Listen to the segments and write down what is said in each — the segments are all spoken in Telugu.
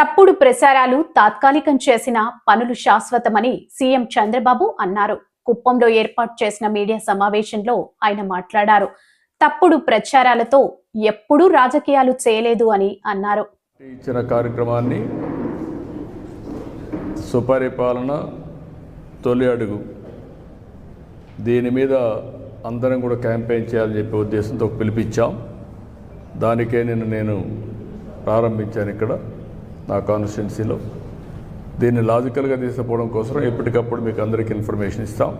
తప్పుడు ప్రసారాలు తాత్కాలికం చేసిన పనులు శాశ్వతమని సీఎం చంద్రబాబు అన్నారు. కుప్పంలో ఏర్పాటు చేసిన మీడియా సమావేశంలో ఆయన మాట్లాడారు. తప్పుడు ప్రచారాలతో ఎప్పుడూ రాజకీయాలు చేయలేదు అని అన్నారు. ఇచ్చిన కార్యక్రమాన్ని సుపరిపాలన తొలి అడుగు. దీని మీద అందరం కూడా క్యాంపెయిన్ చేయాలని చెప్పే ఉద్దేశంతో పిలిపించాం. దానికే నేను నేను ప్రారంభించాను ఇక్కడ. నా కాన్స్టిట్యున్సీలో దీన్ని లాజికల్గా తీసుకుపోవడం కోసం ఎప్పటికప్పుడు మీకు అందరికీ ఇన్ఫర్మేషన్ ఇస్తాం.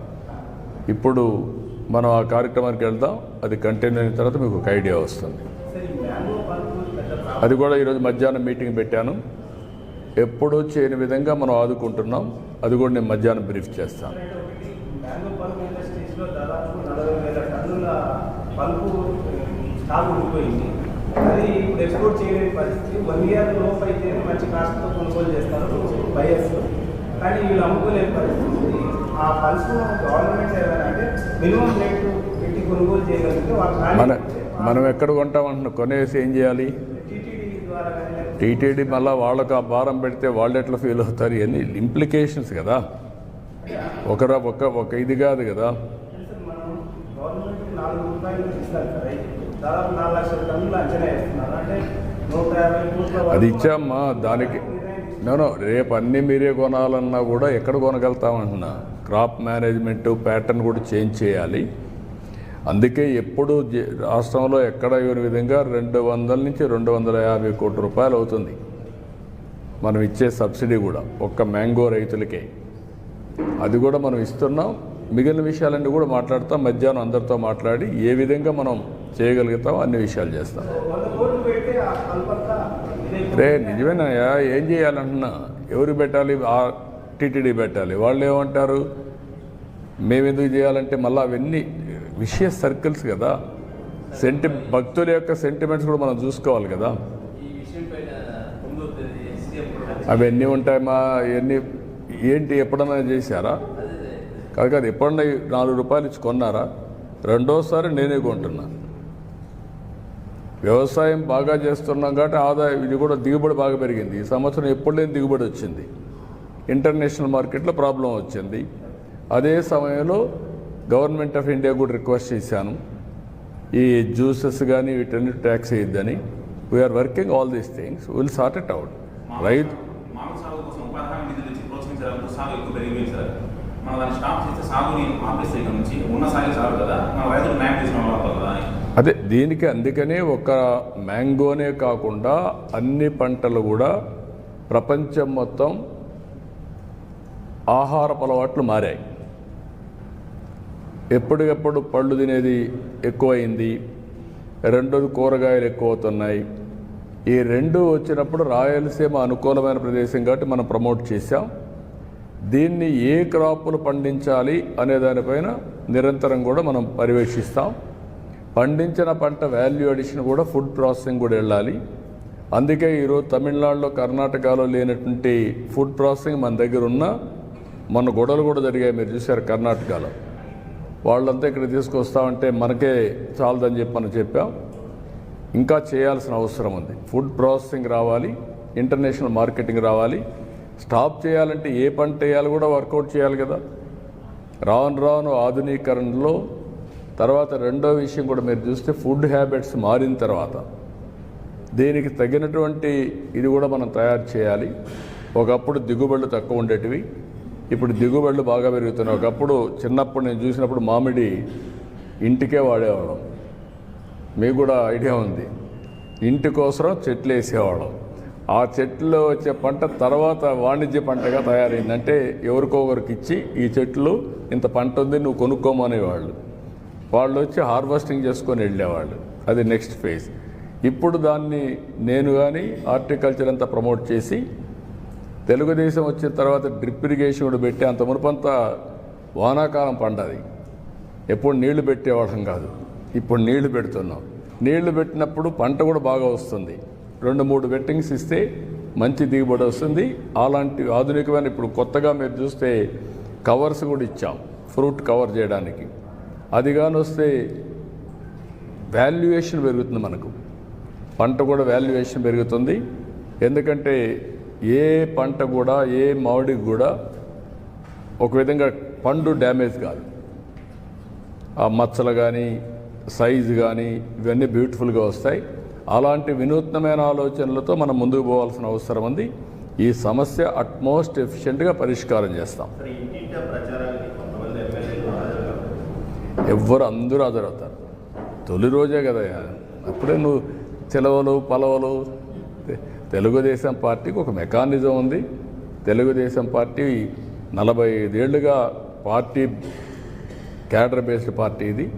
ఇప్పుడు మనం ఆ కార్యక్రమానికి వెళ్దాం. అది కంటిన్యూ అయిన తర్వాత మీకు ఒక ఐడియా వస్తుంది. అది కూడా ఈరోజు మధ్యాహ్నం మీటింగ్ పెట్టాను. ఎప్పుడూ చేయని విధంగా మనం ఆదుకుంటున్నాం. అది కూడా నేను మధ్యాహ్నం బ్రీఫ్ చేస్తాను. దాదాపు నలభై వేల టన్నుల పల్పు స్టాక్ ఉండిపోయింది. అది ఇప్పుడు ఎక్స్పోర్ట్ చేయలేని పరిస్థితి. వన్ ఇయర్ లోపు అయితే మంచి కాస్ట్తో కొనుగోలు చేస్తారు బయర్స్ కానీ వీళ్ళు అమ్ముకోలేని పరిస్థితి. ఆ పల్పు గవర్నమెంట్ ఏదైనా అంటే మినిమం రేటు పెట్టి కొనుగోలు చేయగలిగితే మన వాళ్ళు మనం ఎక్కడ కొంటామంటున్నా కొనేసి ఏం చేయాలి? టీటీడీ మళ్ళీ వాళ్ళకు ఆ భారం పెడితే వాళ్ళు ఎట్లా ఫీల్ అవుతారు? ఇవన్నీ ఇంప్లికేషన్స్ కదా. ఒకరా ఒక ఒక ఇది కాదు కదా. దాదాపు నాలుగు లక్షల టన్నులు అంచనా వేస్తున్నారు. అంటే నూట యాభై కోట్ల అది ఇచ్చామ్మా దానికి నేను రేపు అన్నీ మీరే కొనాలన్నా కూడా ఎక్కడ కొనగలుగుతామంటున్నా క్రాప్ మేనేజ్మెంట్ ప్యాటర్న్ కూడా చేంజ్ చేయాలి. అందుకే ఎప్పుడు రాష్ట్రంలో ఎక్కడ ఇవ్వని విధంగా రెండు వందల నుంచి రెండు వందల యాభై కోట్ల రూపాయలు అవుతుంది. మనం ఇచ్చే సబ్సిడీ కూడా ఒక్క మ్యాంగో రైతులకే. అది కూడా మనం ఇస్తున్నాం. మిగిలిన విషయాలన్నీ కూడా మాట్లాడతాం. మధ్యాహ్నం అందరితో మాట్లాడి ఏ విధంగా మనం చేయగలుగుతాం అన్ని విషయాలు చేస్తాం రే నిజమేనాయా ఏం చేయాలంటున్నా? ఎవరు పెట్టాలి? టీటీడీ పెట్టాలి. వాళ్ళు ఏమంటారు? మేము ఎందుకు చేయాలంటే మళ్ళీ అవన్నీ విషయ సర్కిల్స్ కదా. సెంటి భక్తుల యొక్క సెంటిమెంట్స్ కూడా మనం చూసుకోవాలి కదా. అవన్నీ ఉంటాయమ్మా ఇవన్నీ ఏంటి ఎప్పుడన్నా చేశారా? కాదు కాదు ఎప్పుడన్నా నాలుగు రూపాయలు ఇచ్చి కొన్నారా? రెండోసారి నేనే కొంటున్నాను వ్యవసాయం బాగా చేస్తున్నాం కాబట్టి ఆదాయం ఇది కూడా దిగుబడి బాగా పెరిగింది. ఈ సంవత్సరం ఎప్పుడు లేని దిగుబడి వచ్చింది. ఇంటర్నేషనల్ మార్కెట్లో ప్రాబ్లం వచ్చింది. అదే సమయంలో గవర్నమెంట్ ఆఫ్ ఇండియా కూడా రిక్వెస్ట్ చేశాను. ఈ జ్యూసెస్ కానీ వీటన్ని tax వేయద్దని. We're working all these things will sort it out రైతు స్టాప్ చేస్తే సాగుని ఆపేస్తే ఇక్కడ నుంచి ఉన్న సాగే కదా. మన రైతులు న్యాయం చేసిన వాళ్ళు. అదే దీనికి అందుకనే ఒక మ్యాంగోనే కాకుండా అన్ని పంటలు కూడా ప్రపంచం మొత్తం ఆహారపు అలవాట్లు మారాయి. ఎప్పటికప్పుడు పళ్ళు తినేది ఎక్కువైంది రెండోది కూరగాయలు ఎక్కువ అవుతున్నాయి ఈ రెండు వచ్చినప్పుడు రాయలసీమ అనుకూలమైన ప్రదేశం కాబట్టి మనం ప్రమోట్ చేశాం. దీన్ని ఏ క్రాపులు పండించాలి అనే దానిపైన నిరంతరం కూడా మనం పర్యవేక్షిస్తాం. పండించిన పంట వాల్యూ అడిషన్ కూడా ఫుడ్ ప్రాసెసింగ్ కూడా వెళ్ళాలి. అందుకే ఈరోజు తమిళనాడులో కర్ణాటకలో లేనటువంటి ఫుడ్ ప్రాసెసింగ్ మన దగ్గర ఉన్న మన గొడవలు కూడా జరిగాయి. మీరు చూశారు కర్ణాటకలో. వాళ్ళంతా ఇక్కడ తీసుకొస్తామంటే మనకే చాలదని చెప్పి మనం చెప్పాం. ఇంకా చేయాల్సిన అవసరం ఉంది. ఫుడ్ ప్రాసెసింగ్ రావాలి ఇంటర్నేషనల్ మార్కెటింగ్ రావాలి. స్టాప్ చేయాలంటే ఏ పంట వేయాలి కూడా వర్కౌట్ చేయాలి కదా. రాను రాను ఆధునీకరణలో తర్వాత రెండో విషయం కూడా మీరు చూస్తే ఫుడ్ హ్యాబిట్స్ మారిన తర్వాత దీనికి తగినటువంటి ఇది కూడా మనం తయారు చేయాలి. ఒకప్పుడు దిగుబడులు తక్కువ ఉండేటివి. ఇప్పుడు దిగుబడులు బాగా పెరుగుతున్నాయి. ఒకప్పుడు చిన్నప్పుడు నేను చూసినప్పుడు మామిడి ఇంటికే వాడేవాళ్ళం. మీకు కూడా ఐడియా ఉంది. ఇంటి కోసం చెట్లు వేసేవాళ్ళం. ఆ చెట్లు వచ్చే పంట తర్వాత వాణిజ్య పంటగా తయారైందంటే ఎవరికో ఒకరికి ఇచ్చి ఈ చెట్లు ఇంత పంట ఉంది నువ్వు కొనుక్కోమనేవాళ్ళు. వాళ్ళు వచ్చి హార్వెస్టింగ్ చేసుకొని వెళ్ళేవాళ్ళు. అది నెక్స్ట్ ఫేజ్. ఇప్పుడు దాన్ని నేను కానీ హార్టికల్చర్ అంతా ప్రమోట్ చేసి తెలుగుదేశం వచ్చిన తర్వాత డ్రిప్ ఇరిగేషన్ కూడా పెట్టి అంత మునుపంతా వానాకాలం పండది. ఎప్పుడు నీళ్ళు పెట్టేవాళ్ళం కాదు. ఇప్పుడు నీళ్ళు పెడుతున్నాం. నీళ్ళు పెట్టినప్పుడు పంట కూడా బాగా వస్తుంది. రెండు మూడు వెట్టింగ్స్ ఇస్తే మంచి దిగుబడి వస్తుంది. అలాంటి ఆధునికమైన ఇప్పుడు కొత్తగా మీరు చూస్తే కవర్స్ కూడా ఇచ్చాం. ఫ్రూట్ కవర్ చేయడానికి. అది కానీ వస్తే వాల్యుయేషన్ పెరుగుతుంది మనకు. పంట కూడా వాల్యుయేషన్ పెరుగుతుంది. ఎందుకంటే ఏ పంట కూడా ఏ మామిడికి కూడా ఒక విధంగా పండు డ్యామేజ్ కాదు. ఆ మచ్చలు కానీ సైజు కానీ ఇవన్నీ బ్యూటిఫుల్గా వస్తాయి. అలాంటి వినూత్నమైన ఆలోచనలతో మనం ముందుకు పోవాల్సిన అవసరం ఉంది. ఈ సమస్య అట్మోస్ట్ ఎఫిషియెంట్గా పరిష్కారం చేస్తాం. ఎవ్వరు అందరూ హాజరవుతారు. తొలి రోజే కదా అప్పుడే నువ్వు తెలవలు పలవలు తెలుగుదేశం పార్టీకి ఒక మెకానిజం ఉంది. తెలుగుదేశం పార్టీ నలభై ఐదేళ్ళుగా పార్టీ క్యాడర్ బేస్డ్ పార్టీ ఇది.